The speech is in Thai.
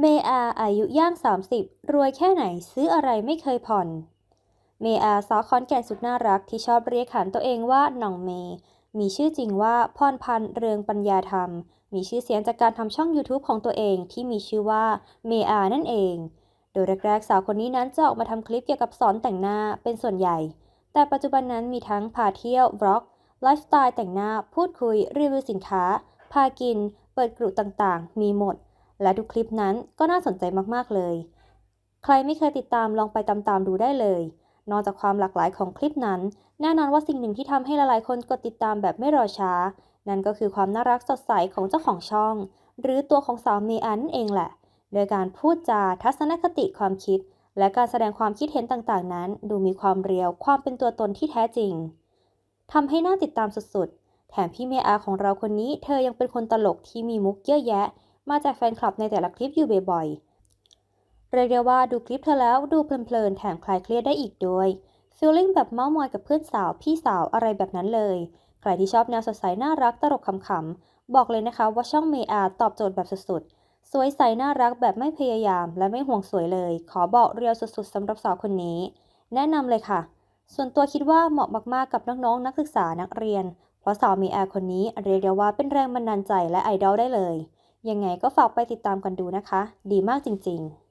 เมอาอายุย่าง 30 รวยแค่ไหนซื้ออะไรไม่เคยผ่อน เมอาสาวคอนแก่นสุดน่ารักที่ชอบเรียกขานตัวเองว่าหน่องเม มีชื่อจริงว่าพรพันธ์เรืองปัญญาธรรม มีชื่อเสียงจากการทำช่อง YouTube ของตัวเองที่มีชื่อว่าเมอานั่นเอง โดยแรกๆสาวคนนี้นั้นจะออกมาทำคลิปเกี่ยวกับสอนแต่งหน้าเป็นส่วนใหญ่ แต่ปัจจุบันนั้นมีทั้งพาเที่ยวบล็อกไลฟ์สไตล์แต่งหน้าพูดคุยรีวิวสินค้า พากิน เปิดกลุ่มต่างๆ มีหมด และทุกคลิปนั้นก็น่าสนใจมากๆเลย ใครไม่เคยติดตามลองไปตามๆดูได้เลย นอกจากความหลากหลายของคลิปนั้น แน่นอนว่าสิ่งหนึ่งที่ทำให้หลายๆคนกดติดตามแบบไม่รอช้า นั่นก็คือความน่ารักสดใสของเจ้าของช่อง หรือตัวของสาวเมอันนั่นเองแหละ โดยการพูดจาทัศนคติความคิด และการแสดงความคิดเห็นต่างๆ นั้น ดูมีความเรียวความเป็นตัวตนที่แท้จริงทำให้น่าติดตามสุดๆ แถมพี่เมอาของเราคนนี้ เธอยังเป็นคนตลกที่มีมุกเยอะแยะ มาจากแฟนคลับในแต่ละคลิปอยู่บ่อยๆ เรียกได้ว่าดูคลิปเธอแล้วดูเพลินๆ แถมคลายเครียดได้อีกด้วยฟีลลิ่งแบบเมาส์มอยกับเพื่อนสาวพี่สาวอะไรแบบนั้นเลย ใครที่ชอบแนวสดใสน่ารักตลกขำๆ บอกเลยนะคะว่าช่องเมอาตอบโจทย์แบบสุดๆ สวยใสน่ารักแบบไม่พยายาม และไม่ห่วงสวยเลย ขอบอกเรียวสุดๆสำหรับสาวคนนี้ แนะนำเลยค่ะ ส่วนตัวคิดว่าเหมาะมากๆกับน้องๆนักศึกษานักเรียน เพราะสาวเมอาคนนี้เรียกได้ว่าเป็นแรงบันดาลใจและไอดอลได้เลย ยังไงก็ฝากไปติดตามกันดูนะคะ ดีมากจริงๆ